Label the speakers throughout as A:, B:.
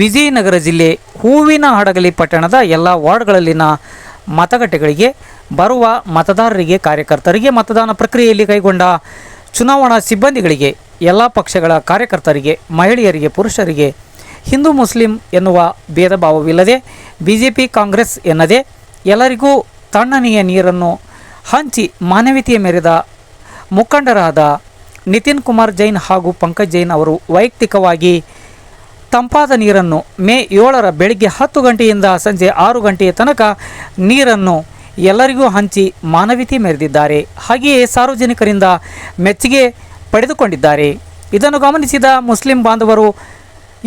A: ವಿಜಯನಗರ ಜಿಲ್ಲೆ ಹೂವಿನ ಹಡಗಲಿ ಪಟ್ಟಣದ ಎಲ್ಲ ವಾರ್ಡ್ಗಳಲ್ಲಿನ ಮತಗಟ್ಟೆಗಳಿಗೆ ಬರುವ ಮತದಾರರಿಗೆ, ಕಾರ್ಯಕರ್ತರಿಗೆ ಮತದಾನ ಪ್ರಕ್ರಿಯೆಯಲ್ಲಿ ಕೈಗೊಂಡ ಚುನಾವಣಾ ಸಿಬ್ಬಂದಿಗಳಿಗೆ, ಎಲ್ಲ ಪಕ್ಷಗಳ ಕಾರ್ಯಕರ್ತರಿಗೆ, ಮಹಿಳೆಯರಿಗೆ, ಪುರುಷರಿಗೆ, ಹಿಂದೂ ಮುಸ್ಲಿಂ ಎನ್ನುವ ಭೇದ ಭಾವವಿಲ್ಲದೆ ಬಿ ಜೆ ಪಿ ಕಾಂಗ್ರೆಸ್ ಎನ್ನದೇ ಎಲ್ಲರಿಗೂ ತಣ್ಣನೆಯ ನೀರನ್ನು ಹಂಚಿ ಮಾನವೀಯತೆಯ ಮೆರೆದ ಮುಖಂಡರಾದ ನಿತಿನ್ ಕುಮಾರ್ ಜೈನ್ ಹಾಗೂ ಪಂಕಜ್ ಜೈನ್ ಅವರು ವೈಯಕ್ತಿಕವಾಗಿ ತಂಪಾದ ನೀರನ್ನು ಮೇ ಏಳರ ಬೆಳಿಗ್ಗೆ ಹತ್ತು ಗಂಟೆಯಿಂದ ಸಂಜೆ ಆರು ಗಂಟೆಯ ತನಕ ನೀರನ್ನು ಎಲ್ಲರಿಗೂ ಹಂಚಿ ಮಾನವೀಯತೆ ಮೆರೆದಿದ್ದಾರೆ. ಹಾಗೆಯೇ ಸಾರ್ವಜನಿಕರಿಂದ ಮೆಚ್ಚುಗೆ ಪಡೆದುಕೊಂಡಿದ್ದಾರೆ. ಇದನ್ನು ಗಮನಿಸಿದ ಮುಸ್ಲಿಂ ಬಾಂಧವರು,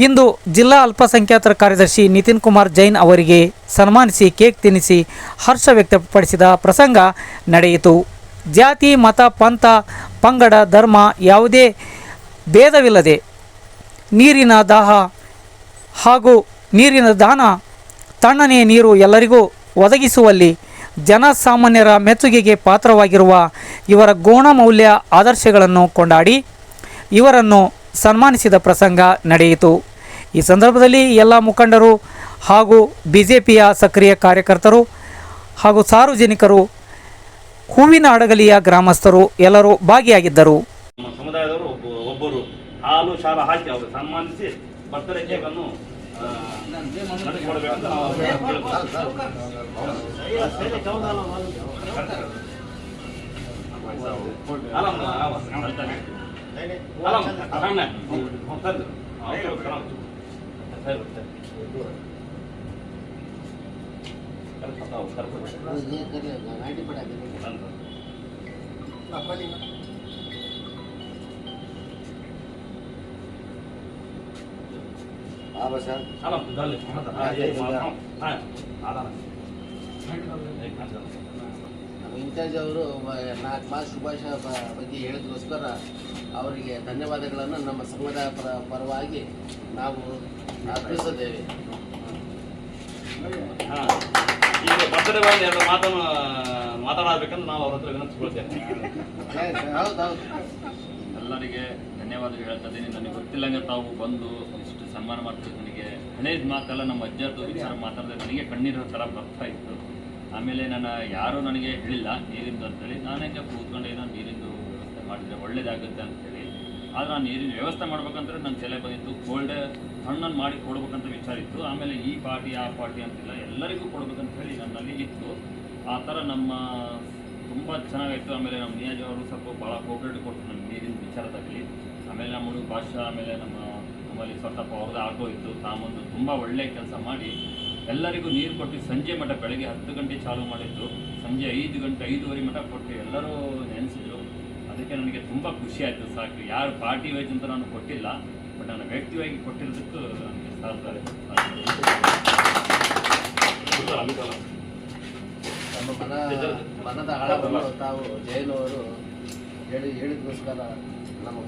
A: ಇಂದು ಜಿಲ್ಲಾ ಅಲ್ಪಸಂಖ್ಯಾತರ ಕಾರ್ಯದರ್ಶಿ ನಿತಿನ್ ಕುಮಾರ್ ಜೈನ್ ಅವರಿಗೆ ಸನ್ಮಾನಿಸಿ ಕೇಕ್ ತಿನ್ನಿಸಿ ಹರ್ಷ ವ್ಯಕ್ತಪಡಿಸಿದ ಪ್ರಸಂಗ ನಡೆಯಿತು. ಜಾತಿ, ಮತ, ಪಂಥ, ಪಂಗಡ, ಧರ್ಮ ಯಾವುದೇ ಭೇದವಿಲ್ಲದೆ ನೀರಿನ ದಾಹ ಹಾಗೂ ನೀರಿನ ದಾನ ತಣ್ಣನೆಯ ನೀರು ಎಲ್ಲರಿಗೂ ಒದಗಿಸುವಲ್ಲಿ ಜನಸಾಮಾನ್ಯರ ಮೆಚ್ಚುಗೆಗೆ ಪಾತ್ರವಾಗಿರುವ ಇವರ ಗುಣಮೌಲ್ಯ ಆದರ್ಶಗಳನ್ನು ಕೊಂಡಾಡಿ ಇವರನ್ನು ಸನ್ಮಾನಿಸಿದ ಪ್ರಸಂಗ ನಡೆಯಿತು. ಈ ಸಂದರ್ಭದಲ್ಲಿ ಎಲ್ಲ ಮುಖಂಡರು ಹಾಗೂ ಬಿ ಜೆ ಪಿಯ ಸಕ್ರಿಯ ಕಾರ್ಯಕರ್ತರು ಹಾಗೂ ಸಾರ್ವಜನಿಕರು ಹೂವಿನ ಹಡಗಲಿಯ ಗ್ರಾಮಸ್ಥರು ಎಲ್ಲರೂ ಭಾಗಿಯಾಗಿದ್ದರು.
B: ಹಾಲು ಶಾಲ ಹಾಕಿ ಅವರು ಸನ್ಮಾನಿಸಿ ಬರ್ತಡೇ ಕೇಕ್ ಅನ್ನು ನಡೆಸಿಕೊಡ್ಬೇಕಂತ ನಾವು ಕೇಳ್ಕೊಳ್ತೀವಿ.
C: ಇನ್ಚಾರ್ಜ್ ಅವರು ನಾಲ್ಕು ಮಾಸ ಶುಭಾಶಯ ಬ- ಬಗ್ಗೆ ಹೇಳಿದ್ರೋಸ್ಕರ ಅವರಿಗೆ ಧನ್ಯವಾದಗಳನ್ನು. ನಮ್ಮ ಸಮುದಾಯ ಪರ ಪರವಾಗಿ ನಾವು ಅರ್ಪಿಸುತ್ತೇವೆ
B: ಹಾ. ಈಗ ಬರ್ತಡೇ ಬಂದು ಎರಡು ಮಾತನ್ನು ನಾವು ಅವ್ರ ಹತ್ರ ವಿನಂತಿಸ್ಕೊಳ್ತೇವೆ
C: ಹೌದು ಹೌದು.
D: ಎಲ್ಲರಿಗೆ ಧನ್ಯವಾದಗಳು ಹೇಳ್ತಾ ಇದ್ದೀನಿ. ನನಗೆ ಗೊತ್ತಿಲ್ಲಂಗೆ ತಾವು ಬಂದು ಇಷ್ಟು ಸನ್ಮಾನ ಮಾಡ್ತಿದ್ದು ನನಗೆ. ಹಳೇದು ಮಾತೆಲ್ಲ ನಮ್ಮ ಅಜ್ಜದ್ದು ವಿಚಾರ ಮಾತಾಡಿದ್ರೆ ನನಗೆ ಕಣ್ಣೀರು ಥರ ಬರ್ತಾ ಇತ್ತು. ಆಮೇಲೆ ನಾನು ಯಾರೂ ನನಗೆ ಹೇಳಿಲ್ಲ, ನೀರಿಂದು ಅಂತೇಳಿ ನಾನೇ ಕೂತ್ಕೊಂಡು ಏನೋ ನೀರಿಂದು ವ್ಯವಸ್ಥೆ ಮಾಡಿದರೆ ಒಳ್ಳೇದಾಗುತ್ತೆ ಅಂತೇಳಿ ಆದರೆ ನಾನು ನೀರಿನ ವ್ಯವಸ್ಥೆ ಮಾಡ್ಬೇಕಂದ್ರೆ ನನ್ನ ತಲೆ ಬಂದಿತ್ತು. ಕೋಲ್ಡ್ ಹಣ್ಣನ್ನು ಮಾಡಿ ಕೊಡ್ಬೇಕಂತ ವಿಚಾರ ಇತ್ತು. ಆಮೇಲೆ ಈ ಪಾರ್ಟಿ, ಆ ಪಾರ್ಟಿ ಅಂತಿಲ್ಲ. ಎಲ್ಲರಿಗೂ ಕೊಡ್ಬೇಕಂತ ಹೇಳಿ ನನ್ನಲ್ಲಿ ಇತ್ತು. ಆ ಥರ ನಮ್ಮ ತುಂಬ ಚೆನ್ನಾಗಾಯಿತು. ಆಮೇಲೆ ನಮ್ಮ ನಿಯಾಜ್ ಅವರು ಸ್ವಲ್ಪ ಭಾಳ ಕೋಪ್ರೇಟ್ ಕೊಟ್ಟು ನಮ್ಮ ನೀರಿನ ವಿಚಾರದಾಗಲಿ ಆಮೇಲೆ ನಮ್ಮ ಭಾಷಾ, ಆಮೇಲೆ ನಮ್ಮ ನಮ್ಮಲ್ಲಿ ಸ್ವಲ್ಪ ಅವ್ರದ್ದು ಆಟೋ ಇತ್ತು. ತಾಮೊಂದು ತುಂಬ ಒಳ್ಳೆಯ ಕೆಲಸ ಮಾಡಿ ಎಲ್ಲರಿಗೂ ನೀರು ಕೊಟ್ಟು ಸಂಜೆ ಮಠ ಬೆಳಗ್ಗೆ ಹತ್ತು ಗಂಟೆ ಚಾಲು ಮಾಡಿದ್ದು. ಸಂಜೆ ಐದು ಗಂಟೆ, ಐದೂವರೆ ಮಠ ಕೊಟ್ಟು ಎಲ್ಲರೂ ನೆನೆಸಿದ್ರು. ಅದಕ್ಕೆ ನನಗೆ ತುಂಬ ಖುಷಿ ಆಯಿತು. ಸಾಕು, ಯಾರು ಪಾರ್ಟಿ ವೈಸ್ ಅಂತ ನಾನು ಕೊಟ್ಟಿಲ್ಲ. ಬಟ್ ನಾನು ವ್ಯಕ್ತಿವಾಗಿ ಕೊಟ್ಟಿರೋದಕ್ಕೂ ನನಗೆ ಸಾಧ್ಯ
C: ಮನ ಮನದ ಆಳವನ್ನು ತಾವು ಜೈನವರು ಹೇಳಿ ಹೇಳಿದಗೋಸ್ಕರ ನಮ್ಮ